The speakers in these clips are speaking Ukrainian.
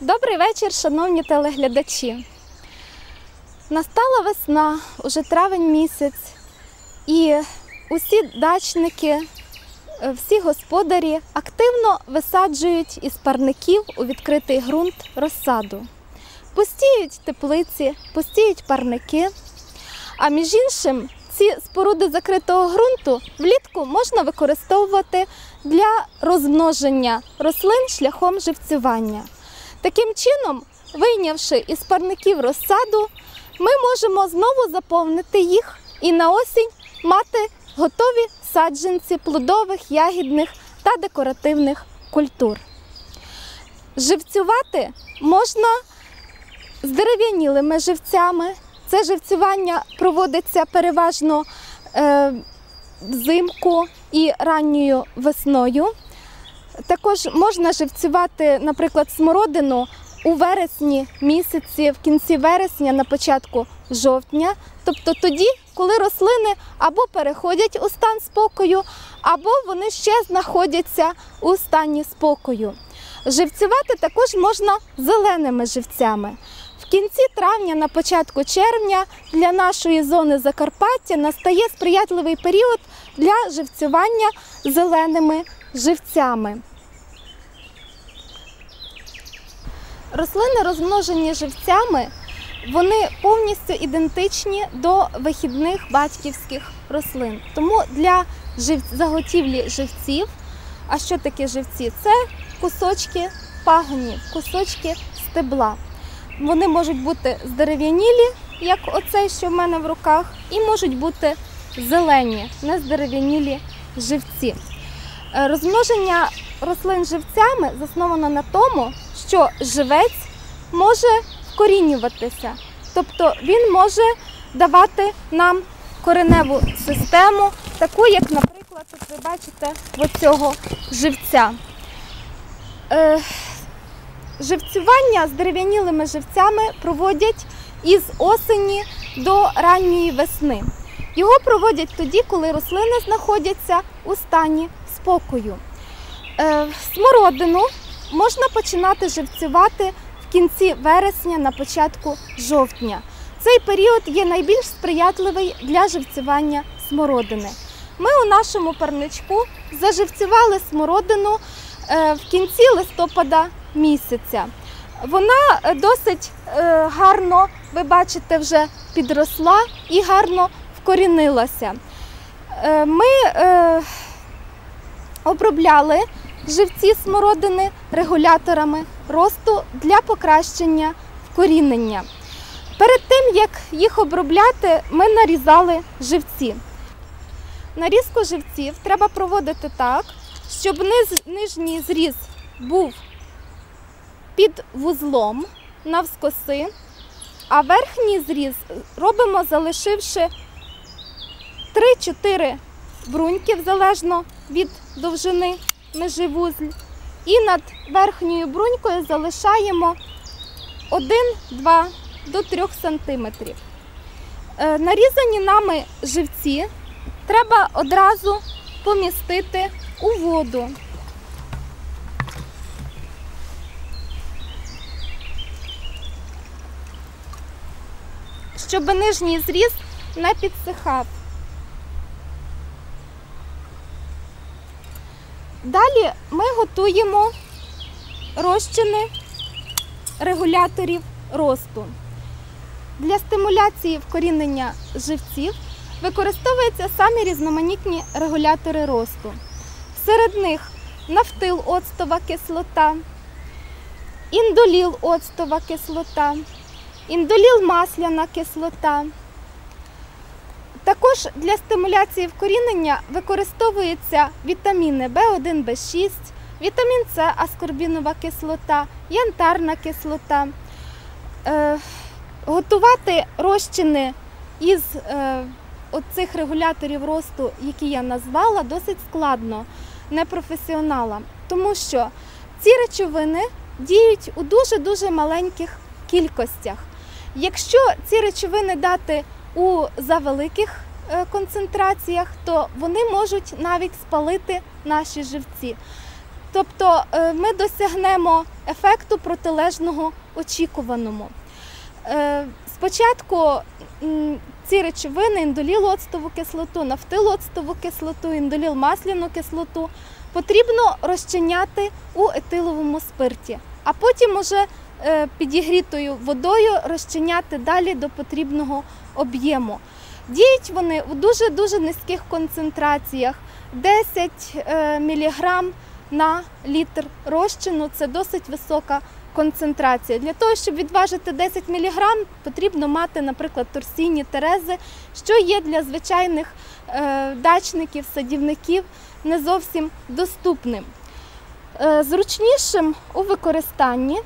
Добрий вечір, шановні телеглядачі. Настала весна, уже травень місяць, і усі дачники, е, всі господарі активно висаджують із парників у відкритий ґрунт розсаду. Пустіють теплиці, пустіють парники. А між іншим, ці споруди закритого ґрунту влітку можна використовувати для розмноження рослин шляхом живцювання. Таким чином, вийнявши із парників розсаду, ми можемо знову заповнити їх і на осінь мати готові саджанці плодових, ягідних та декоративних культур. Живцювати можна з живцями. Це живцювання проводиться переважно е, взимку і ранньою весною. Також можна живцювати, наприклад, смородину у вересні місяці, в кінці вересня, на початку жовтня, тобто тоді, коли рослини або переходять у стан спокою, або вони ще знаходяться у стані спокою. Живцювати також можна зеленими живцями. В кінці травня, на початку червня, для нашої зони Закарпаття настає сприятливий період для живцювання зеленими живцями. Рослини, розмножені живцями, вони повністю ідентичні до вихідних батьківських рослин. Тому для заготівлі живців, а що таке живці? Це кусочки пагонів, кусочки стебла. Вони можуть бути здерев'янілі, як оцей, що в мене в руках, і можуть бути зелені, не здерев'янілі живці. Е, Розмноження рослин живцями засновано на тому, що живець може вкорінюватися, тобто він може давати нам кореневу систему, таку, як, наприклад, ви бачите в цього живця. Живцювання з дерев'янілими живцями проводять із осені до ранньої весни. Його проводять тоді, коли рослини знаходяться у стані спокою. Е, Смородину можна починати живцювати в кінці вересня, на початку жовтня. Цей період є найбільш сприятливий для живцювання смородини. Ми у нашому парничку заживцювали смородину е, в кінці листопада місяця. Вона е, досить е, гарно, ви бачите, вже підросла і гарно вкорінилася. Е, Ми обробляли живці смородини регуляторами росту для покращення вкорінення. Перед тим, як їх обробляти, ми нарізали живці. Нарізку живців треба проводити так, щоб нижній зріз був під вузлом навскоси, а верхній зріз робимо, залишивши 3-4 бруньки, залежно від довжини меживузль. І над верхньою брунькою залишаємо 1-2 до 3 см. Нарізані нами живці треба одразу помістити у воду. Щоб нижній зріз не підсихав. Далі ми готуємо розчини регуляторів росту. Для стимуляції вкорінення живців використовуються самі різноманітні регулятори росту. Серед них нафтил оцтова кислота, індоліл оцтова кислота, індоліл масляна кислота. Також для стимуляції вкорінення використовуються вітаміни В1, В6, вітамін С, аскорбінова кислота, янтарна кислота. Е, готувати розчини із е, оцих регуляторів росту, які я назвала, досить складно непрофесіоналам, тому що ці речовини діють у дуже-дуже маленьких кількостях. Якщо ці речовини дати у завеликих е, концентраціях, то вони можуть навіть спалити наші живці. Тобто е, ми досягнемо ефекту протилежного очікуваному. Е, Спочатку ці речовини, індоліл оцтову кислоту, нафтил оцтову кислоту, індоліл масляну кислоту потрібно розчиняти у етиловому спирті, а потім уже підігрітою водою розчиняти далі до потрібного об'єму. Діють вони у дуже-дуже низьких концентраціях 10 е, мг на літр розчину це досить висока концентрація. Для того, щоб відважити 10 мг, потрібно мати, наприклад, торсійні терези, що є для звичайних е, дачників, садівників не зовсім доступним. Е, зручнішим у використанні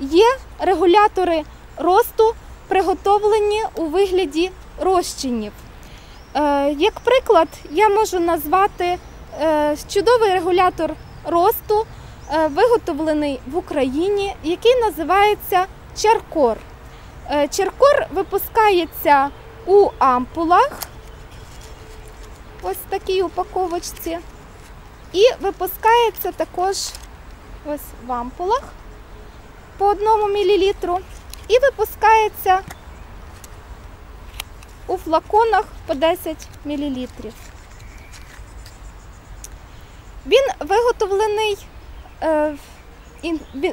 є регулятори росту, приготовлені у вигляді розчинів. Е, Як приклад, я можу назвати е, чудовий регулятор росту, е, виготовлений в Україні, який називається Черкор. Черкор випускається у ампулах, ось такій упаковочці, і випускається також ось в ампулах по 1 мл, і випускається у флаконах по 10 мл. Він виготовлений, е,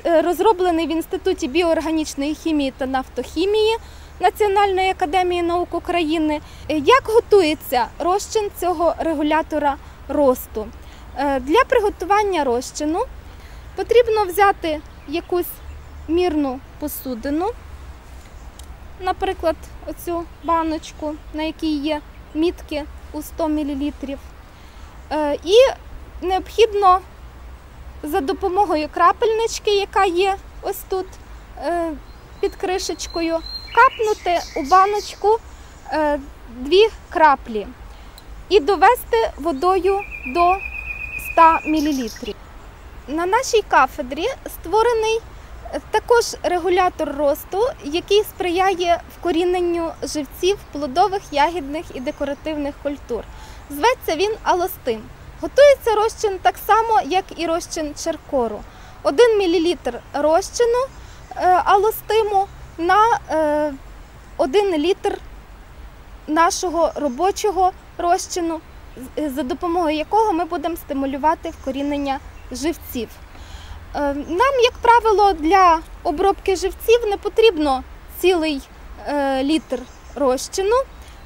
е, розроблений в Інституті біоорганічної хімії та нафтохімії Національної академії наук України. Е, Як готується розчин цього регулятора росту? Для приготування розчину потрібно взяти якусь мірну посудину, наприклад, оцю баночку, на якій є мітки у 100 мл. Е, І необхідно за допомогою крапельнички, яка є ось тут е, під кришечкою, капнути у баночку е, дві краплі і довести водою до 100 мл. На нашій кафедрі створений також регулятор росту, який сприяє вкоріненню живців плодових, ягідних і декоративних культур. Зветься він алостим. Готується розчин так само, як і розчин черкору. 1 мл розчину е, алостиму на е, 1 літр нашого робочого розчину, за допомогою якого ми будемо стимулювати вкорінення живців. Е, Нам, як правило, для обробки живців не потрібно цілий е, літр розчину.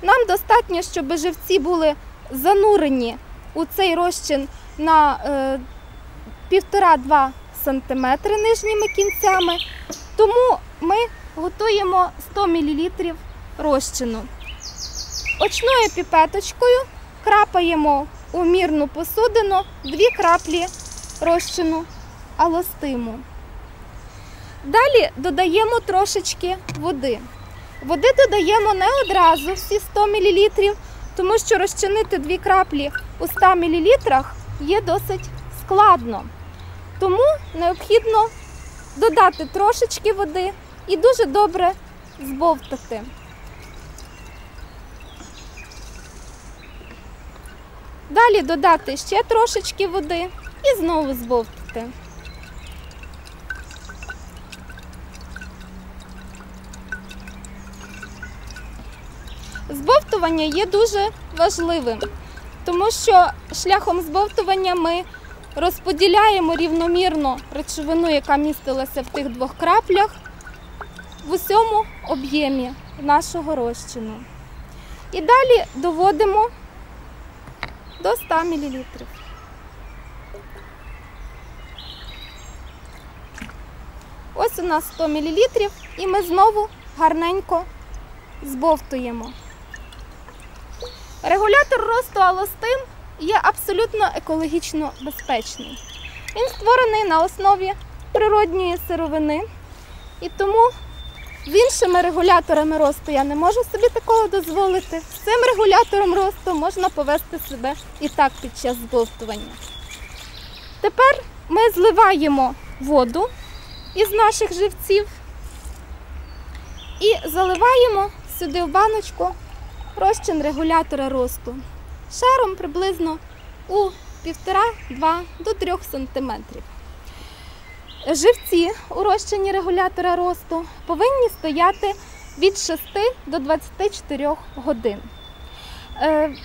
Нам достатньо, щоб живці були занурені у цей розчин на е, 1,5-2 см нижніми кінцями. Тому ми готуємо 100 мл розчину. Очною піпеточкою крапаємо у мірну посудину 2 краплі розчину алостиму. Далі додаємо трошечки води. Води додаємо не одразу всі 100 мл, тому що розчинити 2 краплі у 100 мл є досить складно. Тому необхідно додати трошечки води і дуже добре збовтати. Далі додати ще трошечки води і знову збовтати. Збовтування є дуже важливим, тому що шляхом збовтування ми розподіляємо рівномірно речовину, яка містилася в тих двох краплях, в усьому об'ємі нашого розчину. І далі доводимо до 100 мл. Ось у нас 100 мл, і ми знову гарненько збовтуємо. Регулятор росту алостим є абсолютно екологічно безпечний. Він створений на основі природньої сировини, і тому з іншими регуляторами росту я не можу собі такого дозволити. З цим регулятором росту можна повести себе і так під час збовтування. Тепер ми зливаємо воду із наших живців І заливаємо сюди в баночку розчин регулятора росту шаром приблизно у 1,5-2 до 3 см. Живці у розчині регулятора росту повинні стояти від 6 до 24 годин. Е,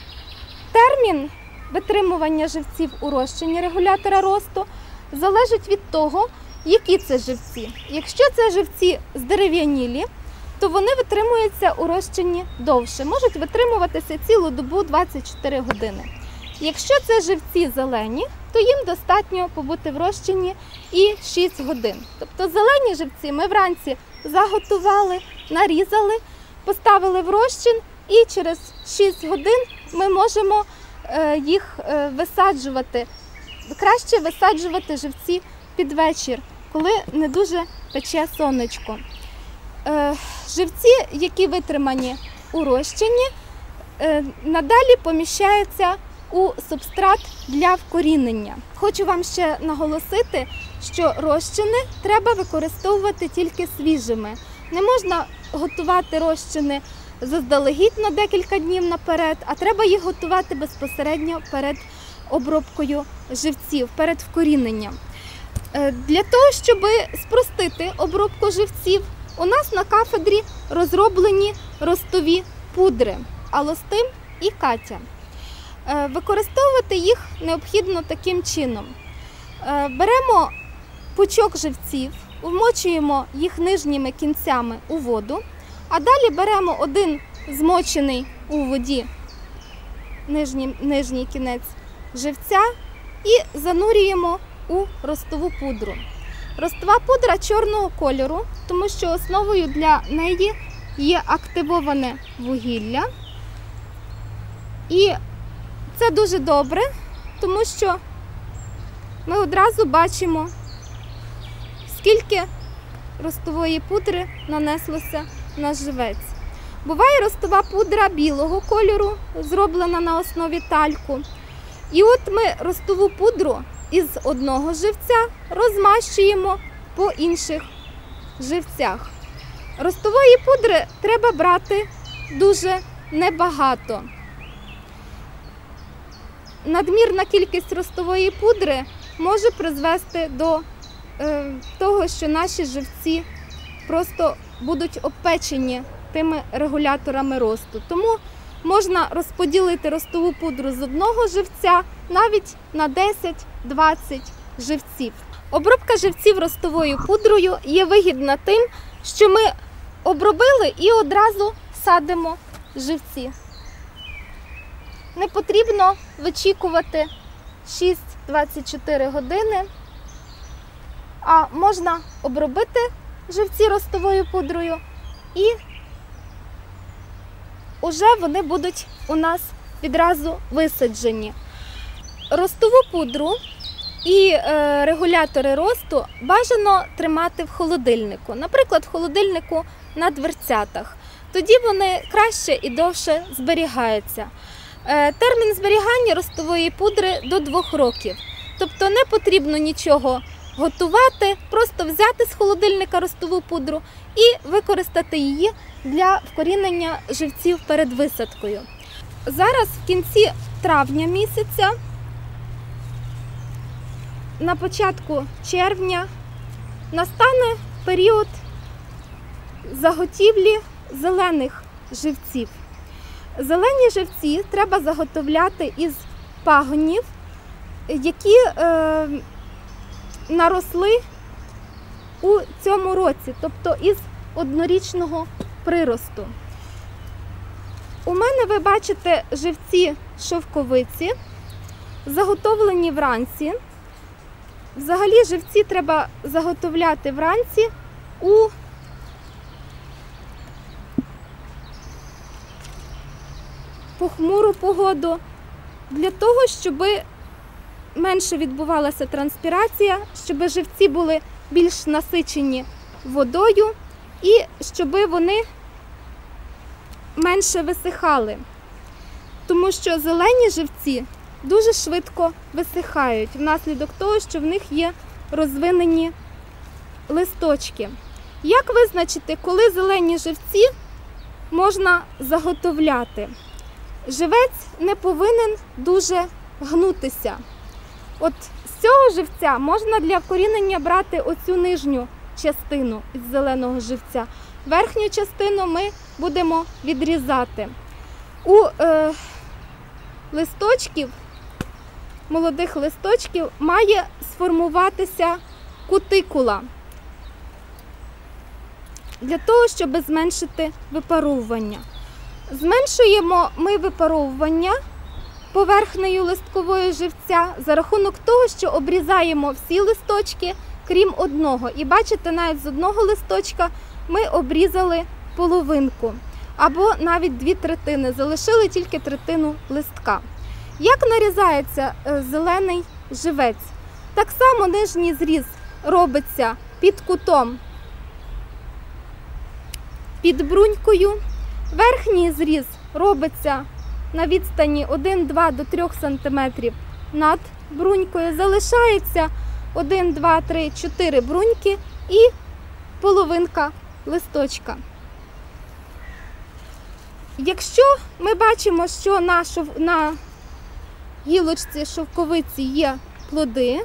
Термін витримування живців у розчині регулятора росту залежить від того, які це живці. Якщо це живці здерев'янілі, то вони витримуються у розчині довше, можуть витримуватися цілу добу 24 години. Якщо це живці зелені, то їм достатньо побути в розчині і 6 годин. Тобто зелені живці ми вранці заготували, нарізали, поставили в розчин і через 6 годин ми можемо е, їх е, висаджувати. Краще висаджувати живці під вечір, коли не дуже пече сонечко. Е, Живці, які витримані у розчині, е, надалі поміщаються у субстрат для вкорінення. Хочу вам ще наголосити, що розчини треба використовувати тільки свіжими. Не можна готувати розчини заздалегідь на декілька днів наперед, а треба їх готувати безпосередньо перед обробкою живців, перед вкоріненням. Е, Для того, щоб спростити обробку живців, у нас на кафедрі розроблені ростові пудри алостим і катя. Е, Використовувати їх необхідно таким чином. Е, Беремо пучок живців, вмочуємо їх нижніми кінцями у воду, а далі беремо один змочений у воді нижній, нижній кінець живця і занурюємо у ростову пудру. Ростова пудра чорного кольору, тому що основою для неї є активоване вугілля. І це дуже добре, тому що ми одразу бачимо, скільки ростової пудри нанеслося на живець. Буває ростова пудра білого кольору, зроблена на основі тальку. І от ми ростову пудру із одного живця розмащуємо по інших живцях. Ростової пудри треба брати дуже небагато. Надмірна кількість ростової пудри може призвести до е, того, що наші живці просто будуть обпечені тими регуляторами росту. Тому можна розподілити ростову пудру з одного живця навіть на 10-20 живців. Обробка живців ростовою пудрою є вигідна тим, що ми обробили і одразу садимо живці. Не потрібно вичікувати 6-24 години, а можна обробити живці ростовою пудрою і вже вони будуть у нас відразу висаджені. Ростову пудру і е, регулятори росту бажано тримати в холодильнику, наприклад, в холодильнику на дверцятах. Тоді вони краще і довше зберігаються. Е, термін зберігання ростової пудри до 2 років. Тобто не потрібно нічого готувати, просто взяти з холодильника ростову пудру і використати її для вкорінення живців перед висадкою. Зараз в кінці травня місяця, на початку червня, настане період заготівлі зелених живців. Зелені живці треба заготовляти із пагонів, які е, наросли у цьому році, тобто із однорічного приросту. У мене ви бачите живці шовковиці, заготовлені вранці. Взагалі живці треба заготовляти вранці у похмуру погоду для того, щоб менше відбувалася транспірація, щоб живці були більш насичені водою і щоб вони менше висихали. Тому що зелені живці дуже швидко висихають внаслідок того, що в них є розвинені листочки. Як визначити, коли зелені живці можна заготовляти? Живець не повинен дуже гнутися. От з цього живця можна для вкорінення брати оцю нижню частину із зеленого живця. Верхню частину ми будемо відрізати. У е, листочків, молодих листочків, має сформуватися кутикула для того, щоб зменшити випаровування. Зменшуємо ми випаровування поверхнею листкової живця за рахунок того, що обрізаємо всі листочки, крім одного. І бачите, навіть з одного листочка ми обрізали половинку або навіть дві третини, залишили тільки третину листка. Як нарізається е, зелений живець? Так само нижній зріз робиться під кутом під брунькою. Верхній зріз робиться на відстані 1-2 до 3 см над брунькою. Залишається 1, 2, 3, 4 бруньки і половинка листочка. Якщо ми бачимо, що на, на гілочці шовковиці є плоди,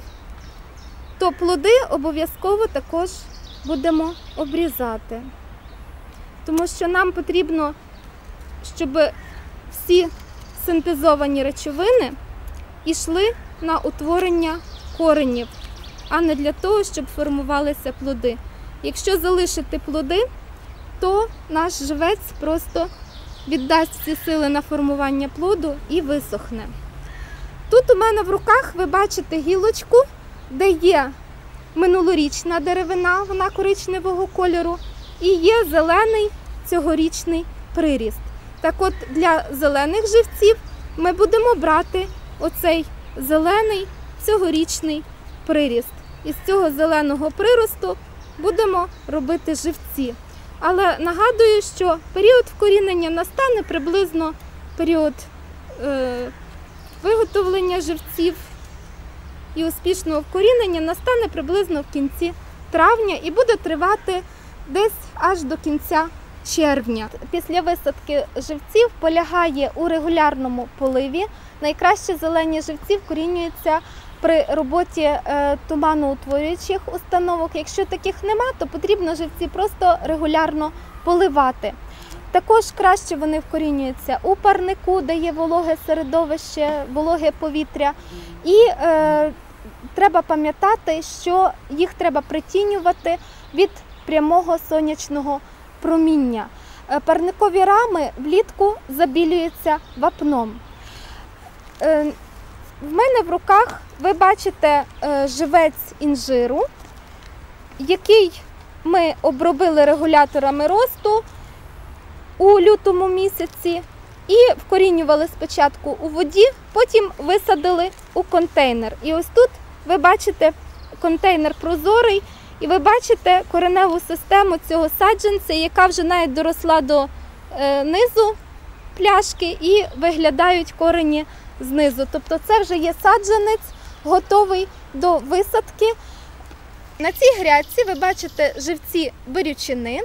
то плоди обов'язково також будемо обрізати. Тому що нам потрібно, щоб всі синтезовані речовини йшли на утворення коренів, а не для того, щоб формувалися плоди. Якщо залишити плоди, то наш живець просто віддасть всі сили на формування плоду і висохне. Тут у мене в руках ви бачите гілочку, де є минулорічна деревина, вона коричневого кольору, і є зелений цьогорічний приріст. Так от для зелених живців ми будемо брати оцей зелений цьогорічний приріст. Із цього зеленого приросту будемо робити живці. Але нагадую, що період вкорінення настане приблизно період е, виготовлення живців і успішного вкорінення настане приблизно в кінці травня і буде тривати десь аж до кінця червня. Після висадки живців полягає у регулярному поливі. Найкраще зелені живці вкорінюються при роботі е, туманоутворюючих установок. Якщо таких нема, то потрібно живці просто регулярно поливати. Також краще вони вкорінюються у парнику, де є вологе середовище, вологе повітря. І е, треба пам'ятати, що їх треба притінювати від прямого сонячного проміння. Е, Парникові рами влітку забілюються вапном. Е, В мене в руках ви бачите е, живець інжиру, який ми обробили регуляторами росту у лютому місяці і вкорінювали спочатку у воді, потім висадили у контейнер. І ось тут ви бачите контейнер прозорий, і ви бачите кореневу систему цього саджанця, яка вже навіть доросла до е, низу пляшки і виглядають корені знизу. Тобто це вже є саджанець, готовий до висадки. На цій грядці ви бачите живці берючини,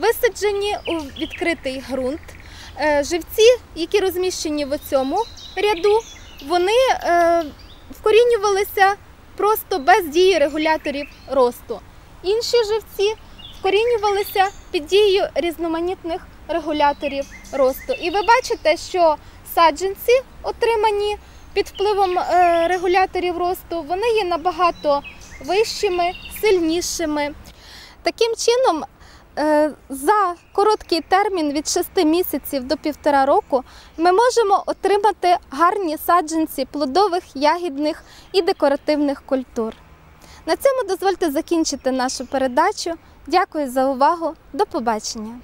висаджені у відкритий ґрунт. Е, Живці, які розміщені в цьому ряду, вони е, вкорінювалися просто без дії регуляторів росту. Інші живці вкорінювалися під дією різноманітних регуляторів росту. І ви бачите, що саджанці, отримані під впливом е, регуляторів росту, вони є набагато вищими, сильнішими. Таким чином, Е, за короткий термін від 6 місяців до 1,5 року ми можемо отримати гарні саджанці плодових, ягідних і декоративних культур. На цьому дозвольте закінчити нашу передачу. Дякую за увагу. До побачення.